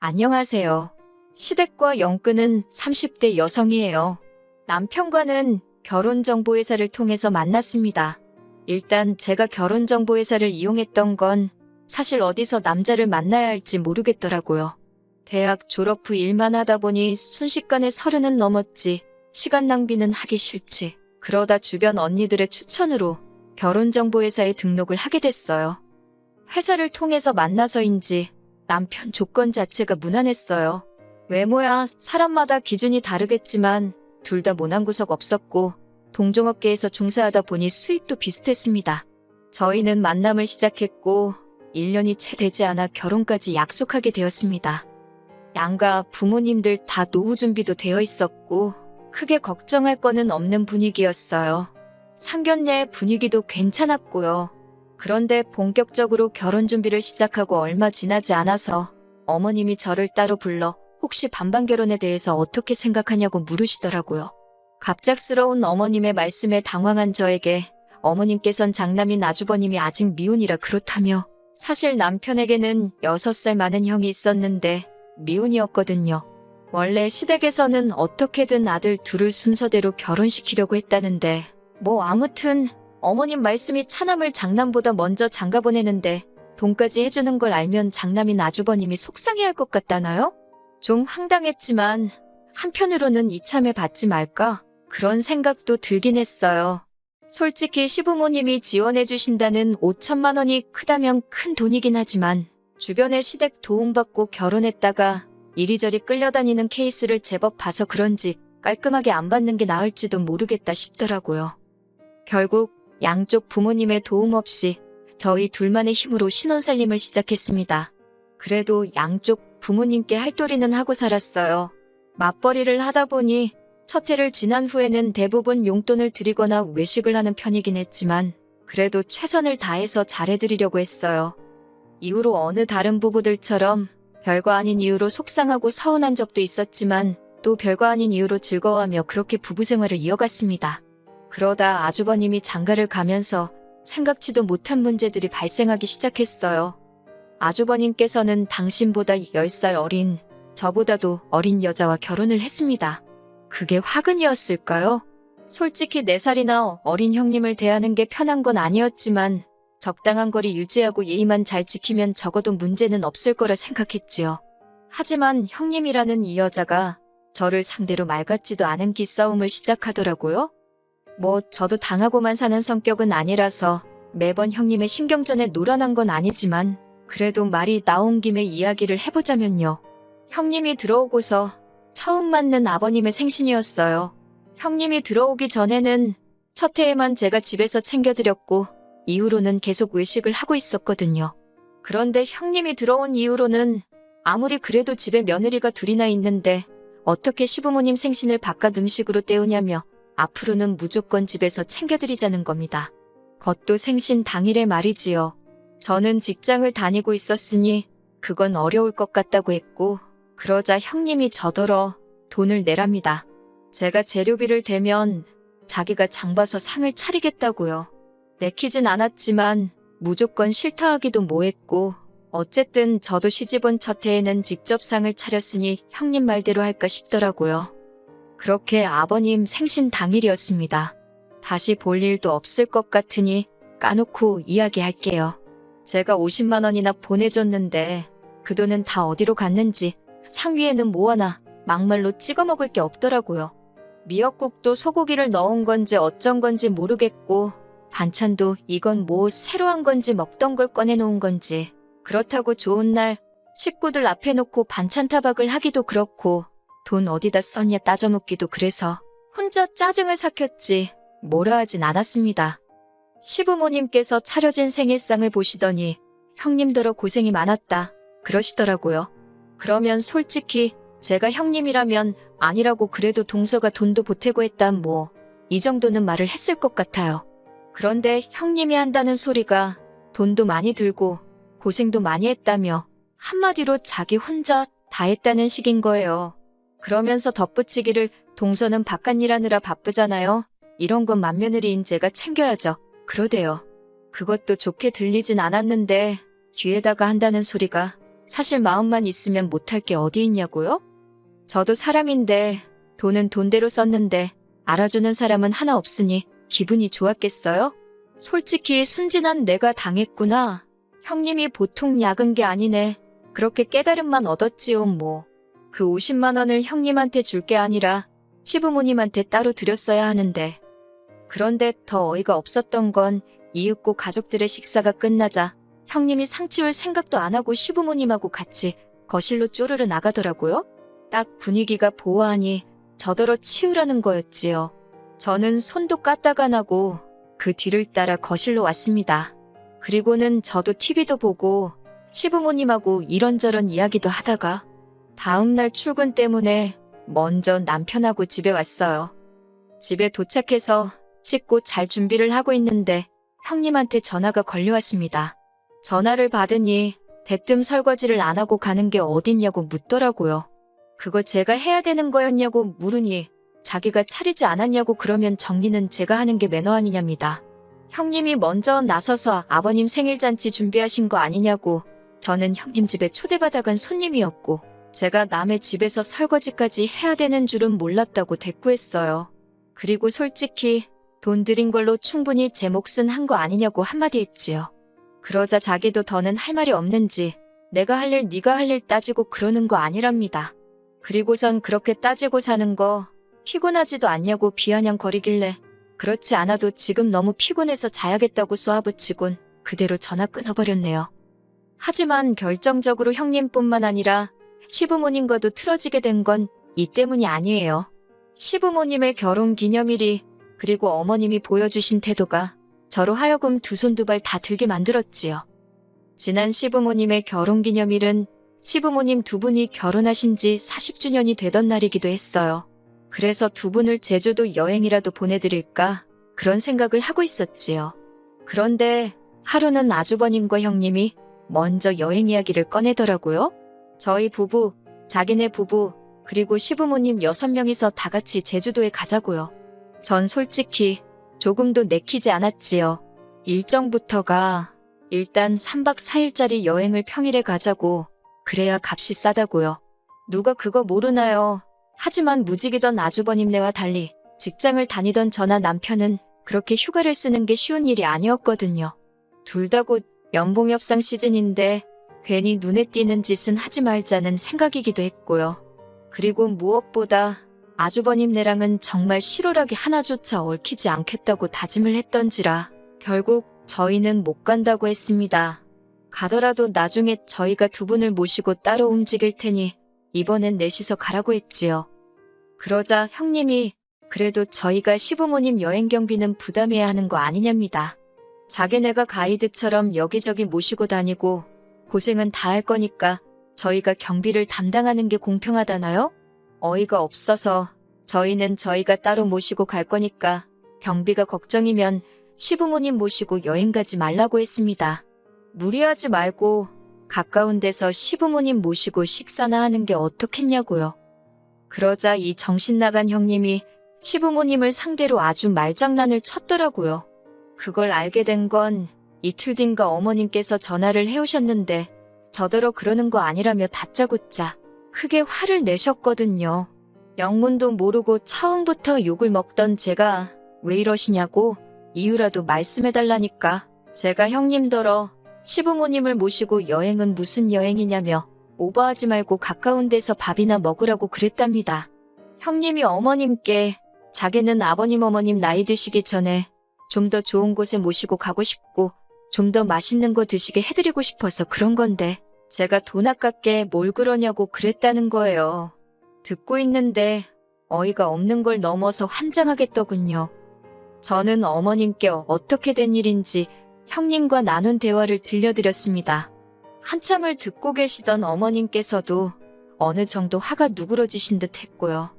안녕하세요. 시댁과 영근은 30대 여성이에요. 남편과는 결혼정보회사를 통해서 만났습니다. 일단 제가 결혼정보회사를 이용했던 건 사실 어디서 남자를 만나야 할지 모르겠더라고요. 대학 졸업 후 일만 하다 보니 순식간에 서른은 넘었지 시간 낭비는 하기 싫지. 그러다 주변 언니들의 추천으로 결혼정보회사에 등록을 하게 됐어요. 회사를 통해서 만나서인지 남편 조건 자체가 무난했어요. 외모야 사람마다 기준이 다르겠지만 둘 다 모난 구석 없었고 동종업계에서 종사하다 보니 수입도 비슷했습니다. 저희는 만남을 시작했고 1년이 채 되지 않아 결혼까지 약속하게 되었습니다. 양가 부모님들 다 노후 준비도 되어 있었고 크게 걱정할 거는 없는 분위기였어요. 상견례 분위기도 괜찮았고요. 그런데 본격적으로 결혼 준비를 시작하고 얼마 지나지 않아서 어머님이 저를 따로 불러 혹시 반반 결혼에 대해서 어떻게 생각하냐고 물으시더라고요. 갑작스러운 어머님의 말씀에 당황한 저에게 어머님께선 장남인 아주버님이 아직 미혼이라 그렇다며 사실 남편에게는 6살 많은 형이 있었는데 미혼이었거든요. 원래 시댁에서는 어떻게든 아들 둘을 순서대로 결혼시키려고 했다는데 뭐 아무튼 어머님 말씀이 차남을 장남보다 먼저 장가 보내는데 돈까지 해주는 걸 알면 장남인 아주버님이 속상해할 것 같다나요? 좀 황당했지만 한편으로는 이참에 받지 말까 그런 생각도 들긴 했어요. 솔직히 시부모님이 지원해 주신다는 5천만 원이 크다면 큰 돈이긴 하지만 주변의 시댁 도움받고 결혼했다가 이리저리 끌려다니는 케이스를 제법 봐서 그런지 깔끔하게 안 받는 게 나을지도 모르겠다 싶더라고요. 결국 양쪽 부모님의 도움 없이 저희 둘만의 힘으로 신혼살림을 시작했습니다. 그래도 양쪽 부모님께 할도리는 하고 살았어요. 맞벌이를 하다 보니 첫 해를 지난 후에는 대부분 용돈을 드리거나 외식을 하는 편이긴 했지만 그래도 최선을 다해서 잘해드리려고 했어요. 이후로 어느 다른 부부들처럼 별거 아닌 이유로 속상하고 서운한 적도 있었지만 또 별거 아닌 이유로 즐거워하며 그렇게 부부 생활을 이어갔습니다. 그러다 아주버님이 장가를 가면서 생각지도 못한 문제들이 발생하기 시작했어요. 아주버님께서는 당신보다 10살 어린, 저보다도 어린 여자와 결혼을 했습니다. 그게 화근이었을까요? 솔직히 4살이나 어린 형님을 대하는 게 편한 건 아니었지만 적당한 거리 유지하고 예의만 잘 지키면 적어도 문제는 없을 거라 생각했지요. 하지만 형님이라는 이 여자가 저를 상대로 말 같지도 않은 기싸움을 시작하더라고요. 뭐 저도 당하고만 사는 성격은 아니라서 매번 형님의 신경전에 놀아난 건 아니지만 그래도 말이 나온 김에 이야기를 해보자면요. 형님이 들어오고서 처음 맞는 아버님의 생신이었어요. 형님이 들어오기 전에는 첫 해에만 제가 집에서 챙겨드렸고 이후로는 계속 외식을 하고 있었거든요. 그런데 형님이 들어온 이후로는 아무리 그래도 집에 며느리가 둘이나 있는데 어떻게 시부모님 생신을 바깥 음식으로 때우냐며 앞으로는 무조건 집에서 챙겨드리자는 겁니다. 겉도 생신 당일에 말이지요. 저는 직장을 다니고 있었으니 그건 어려울 것 같다고 했고 그러자 형님이 저더러 돈을 내랍니다. 제가 재료비를 대면 자기가 장봐서 상을 차리겠다고요. 내키진 않았지만 무조건 싫다 하기도 뭐했고 어쨌든 저도 시집온 첫 해에는 직접 상을 차렸으니 형님 말대로 할까 싶더라고요. 그렇게 아버님 생신 당일이었습니다. 다시 볼 일도 없을 것 같으니 까놓고 이야기할게요. 제가 50만 원이나 보내줬는데 그 돈은 다 어디로 갔는지 상위에는 모아나 막말로 찍어 먹을 게 없더라고요. 미역국도 소고기를 넣은 건지 어쩐 건지 모르겠고 반찬도 이건 뭐 새로 한 건지 먹던 걸 꺼내놓은 건지 그렇다고 좋은 날 식구들 앞에 놓고 반찬 타박을 하기도 그렇고 돈 어디다 썼냐 따져 묻기도 그래서 혼자 짜증을 삭혔지 뭐라 하진 않았습니다. 시부모님께서 차려진 생일상을 보시더니 형님더러 고생이 많았다 그러시더라고요. 그러면 솔직히 제가 형님이라면 아니라고 그래도 동서가 돈도 보태고 했다 뭐이 정도는 말을 했을 것 같아요. 그런데 형님이 한다는 소리가 돈도 많이 들고 고생도 많이 했다며 한마디로 자기 혼자 다 했다는 식인 거예요. 그러면서 덧붙이기를 동서는 바깥일 하느라 바쁘잖아요. 이런 건 맏며느리인 제가 챙겨야죠. 그러대요. 그것도 좋게 들리진 않았는데 뒤에다가 한다는 소리가 사실 마음만 있으면 못할 게 어디 있냐고요? 저도 사람인데 돈은 돈대로 썼는데 알아주는 사람은 하나 없으니 기분이 좋았겠어요? 솔직히 순진한 내가 당했구나. 형님이 보통 약은 게 아니네. 그렇게 깨달음만 얻었지요, 뭐. 그 50만 원을 형님한테 줄 게 아니라 시부모님한테 따로 드렸어야 하는데. 그런데 더 어이가 없었던 건 이윽고 가족들의 식사가 끝나자 형님이 상 치울 생각도 안 하고 시부모님하고 같이 거실로 쪼르르 나가더라고요. 딱 분위기가 보아하니 저더러 치우라는 거였지요. 저는 손도 까딱 안 하고 그 뒤를 따라 거실로 왔습니다. 그리고는 저도 TV도 보고 시부모님하고 이런저런 이야기도 하다가 다음날 출근 때문에 먼저 남편하고 집에 왔어요. 집에 도착해서 씻고 잘 준비를 하고 있는데 형님한테 전화가 걸려왔습니다. 전화를 받으니 대뜸 설거지를 안 하고 가는 게 어딨냐고 묻더라고요. 그거 제가 해야 되는 거였냐고 물으니 자기가 차리지 않았냐고 그러면 정리는 제가 하는 게 매너 아니냐입니다. 형님이 먼저 나서서 아버님 생일잔치 준비하신 거 아니냐고 저는 형님 집에 초대받아간 손님이었고 제가 남의 집에서 설거지까지 해야 되는 줄은 몰랐다고 대꾸했어요. 그리고 솔직히 돈 들인 걸로 충분히 제 몫은 한 거 아니냐고 한마디 했지요. 그러자 자기도 더는 할 말이 없는지 내가 할 일 네가 할 일 따지고 그러는 거 아니랍니다. 그리고선 그렇게 따지고 사는 거 피곤하지도 않냐고 비아냥거리길래 그렇지 않아도 지금 너무 피곤해서 자야겠다고 쏘아붙이곤 그대로 전화 끊어버렸네요. 하지만 결정적으로 형님뿐만 아니라 시부모님과도 틀어지게 된 건 이 때문이 아니에요. 시부모님의 결혼 기념일이 그리고 어머님이 보여주신 태도가 저로 하여금 두 손 두 발 다 들게 만들었지요. 지난 시부모님의 결혼 기념일은 시부모님 두 분이 결혼하신 지 40주년이 되던 날이기도 했어요. 그래서 두 분을 제주도 여행이라도 보내드릴까 그런 생각을 하고 있었지요. 그런데 하루는 아주버님과 형님이 먼저 여행 이야기를 꺼내더라고요. 저희 부부, 자기네 부부, 그리고 시부모님 여섯 명이서 다 같이 제주도에 가자고요. 전 솔직히 조금도 내키지 않았지요. 일정부터가 일단 3박 4일짜리 여행을 평일에 가자고 그래야 값이 싸다고요. 누가 그거 모르나요? 하지만 무직이던 아주버님네와 달리 직장을 다니던 저나 남편은 그렇게 휴가를 쓰는 게 쉬운 일이 아니었거든요. 둘 다 곧 연봉 협상 시즌인데 괜히 눈에 띄는 짓은 하지 말자는 생각이기도 했고요. 그리고 무엇보다 아주버님네랑은 정말 실오라기 하나조차 얽히지 않겠다고 다짐을 했던지라 결국 저희는 못 간다고 했습니다. 가더라도 나중에 저희가 두 분을 모시고 따로 움직일 테니 이번엔 넷이서 가라고 했지요. 그러자 형님이 그래도 저희가 시부모님 여행 경비는 부담해야 하는 거 아니냐입니다. 자기네가 가이드처럼 여기저기 모시고 다니고 고생은 다 할 거니까 저희가 경비를 담당하는 게 공평하다나요? 어이가 없어서 저희는 저희가 따로 모시고 갈 거니까 경비가 걱정이면 시부모님 모시고 여행 가지 말라고 했습니다. 무리하지 말고 가까운 데서 시부모님 모시고 식사나 하는 게 어떻겠냐고요. 그러자 이 정신 나간 형님이 시부모님을 상대로 아주 말장난을 쳤더라고요. 그걸 알게 된 건 이틀 뒤인가 어머님께서 전화를 해오셨는데 저더러 그러는 거 아니라며 다짜고짜 크게 화를 내셨거든요. 영문도 모르고 처음부터 욕을 먹던 제가 왜 이러시냐고 이유라도 말씀해달라니까 제가 형님더러 시부모님을 모시고 여행은 무슨 여행이냐며 오버하지 말고 가까운 데서 밥이나 먹으라고 그랬답니다. 형님이 어머님께 자기는 아버님 어머님 나이 드시기 전에 좀 더 좋은 곳에 모시고 가고 싶고 좀 더 맛있는 거 드시게 해드리고 싶어서 그런 건데 제가 돈 아깝게 뭘 그러냐고 그랬다는 거예요. 듣고 있는데 어이가 없는 걸 넘어서 환장하겠더군요. 저는 어머님께 어떻게 된 일인지 형님과 나눈 대화를 들려드렸습니다. 한참을 듣고 계시던 어머님께서도 어느 정도 화가 누그러지신 듯 했고요.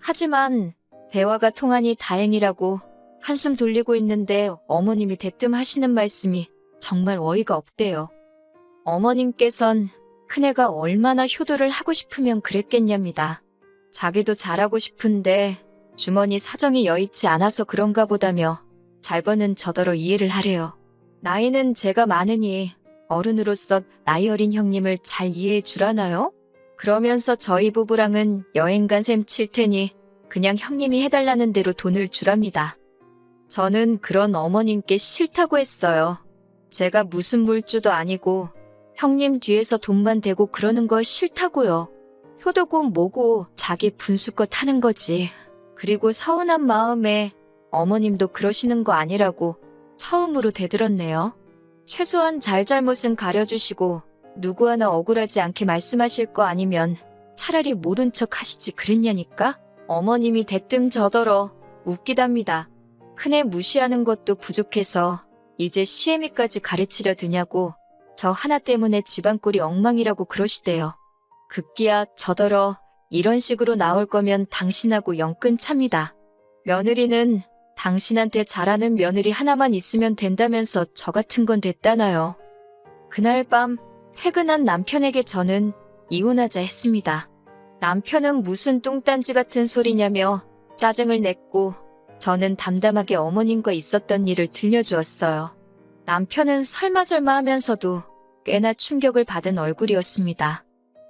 하지만 대화가 통하니 다행이라고 한숨 돌리고 있는데 어머님이 대뜸 하시는 말씀이 정말 어이가 없대요. 어머님께선 큰애가 얼마나 효도를 하고 싶으면 그랬겠냐입니다. 자기도 잘하고 싶은데 주머니 사정이 여의치 않아서 그런가 보다며 잘 버는 저더러 이해를 하래요. 나이는 제가 많으니 어른으로서 나이 어린 형님을 잘 이해해 주라나요? 그러면서 저희 부부랑은 여행 간 셈 칠 테니 그냥 형님이 해달라는 대로 돈을 주랍니다. 저는 그런 어머님께 싫다고 했어요. 제가 무슨 물주도 아니고 형님 뒤에서 돈만 대고 그러는 거 싫다고요. 효도고 뭐고 자기 분수껏 하는 거지. 그리고 서운한 마음에 어머님도 그러시는 거 아니라고 처음으로 대들었네요. 최소한 잘잘못은 가려주시고 누구 하나 억울하지 않게 말씀하실 거 아니면 차라리 모른 척 하시지 그랬냐니까? 어머님이 대뜸 저더러 웃기답니다. 큰애 무시하는 것도 부족해서 이제 시애미까지 가르치려 드냐고 저 하나 때문에 집안 꼴이 엉망이라고 그러시대요. 급기야 저더러 이런 식으로 나올 거면 당신하고 영끈 찹니다. 며느리는 당신한테 잘하는 며느리 하나만 있으면 된다면서 저 같은 건 됐다나요. 그날 밤 퇴근한 남편에게 저는 이혼하자 했습니다. 남편은 무슨 뚱딴지 같은 소리냐며 짜증을 냈고 저는 담담하게 어머님과 있었던 일을 들려주었어요. 남편은 설마설마 하면서도 꽤나 충격을 받은 얼굴이었습니다.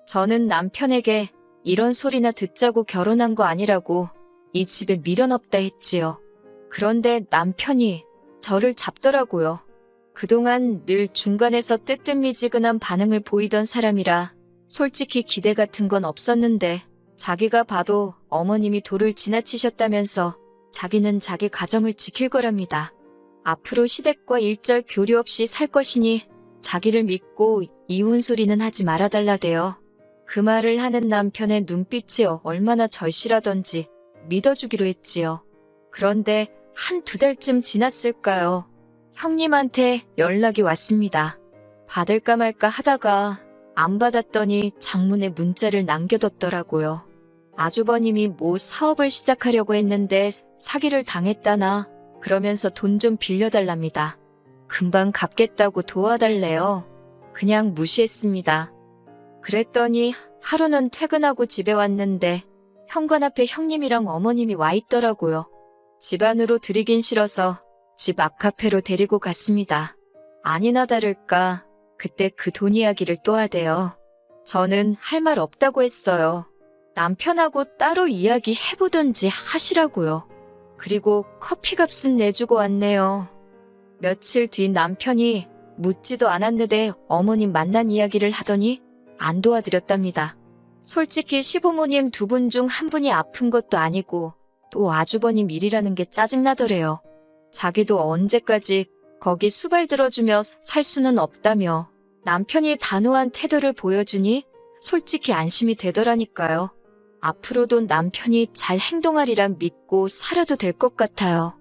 저는 남편에게 이런 소리나 듣자고 결혼한 거 아니라고 이 집에 미련 없다 했지요. 그런데 남편이 저를 잡더라고요. 그동안 늘 중간에서 뜨뜻미지근한 반응을 보이던 사람이라 솔직히 기대 같은 건 없었는데 자기가 봐도 어머님이 도를 지나치셨다면서 자기는 자기 가정을 지킬 거랍니다. 앞으로 시댁과 일절 교류 없이 살 것이니 자기를 믿고 이혼 소리는 하지 말아달라대요. 그 말을 하는 남편의 눈빛이 얼마나 절실하던지 믿어주기로 했지요. 그런데 한 두 달쯤 지났을까요? 형님한테 연락이 왔습니다. 받을까 말까 하다가 안 받았더니 장문에 문자를 남겨뒀더라고요. 아주버님이 뭐 사업을 시작하려고 했는데 사기를 당했다나 그러면서 돈 좀 빌려달랍니다. 금방 갚겠다고 도와달래요. 그냥 무시했습니다. 그랬더니 하루는 퇴근하고 집에 왔는데 현관 앞에 형님이랑 어머님이 와 있더라고요. 집 안으로 들이긴 싫어서 집 앞카페로 데리고 갔습니다. 아니나 다를까 그때 그 돈 이야기를 또 하대요. 저는 할 말 없다고 했어요. 남편하고 따로 이야기 해보던지 하시라고요. 그리고 커피값은 내주고 왔네요. 며칠 뒤 남편이 묻지도 않았는데 어머님 만난 이야기를 하더니 안 도와드렸답니다. 솔직히 시부모님 두 분 중 한 분이 아픈 것도 아니고 또 아주버님 일이라는 게 짜증나더래요. 자기도 언제까지 거기 수발 들어주며 살 수는 없다며 남편이 단호한 태도를 보여주니 솔직히 안심이 되더라니까요. 앞으로도 남편이 잘 행동하리란 믿고 살아도 될 것 같아요.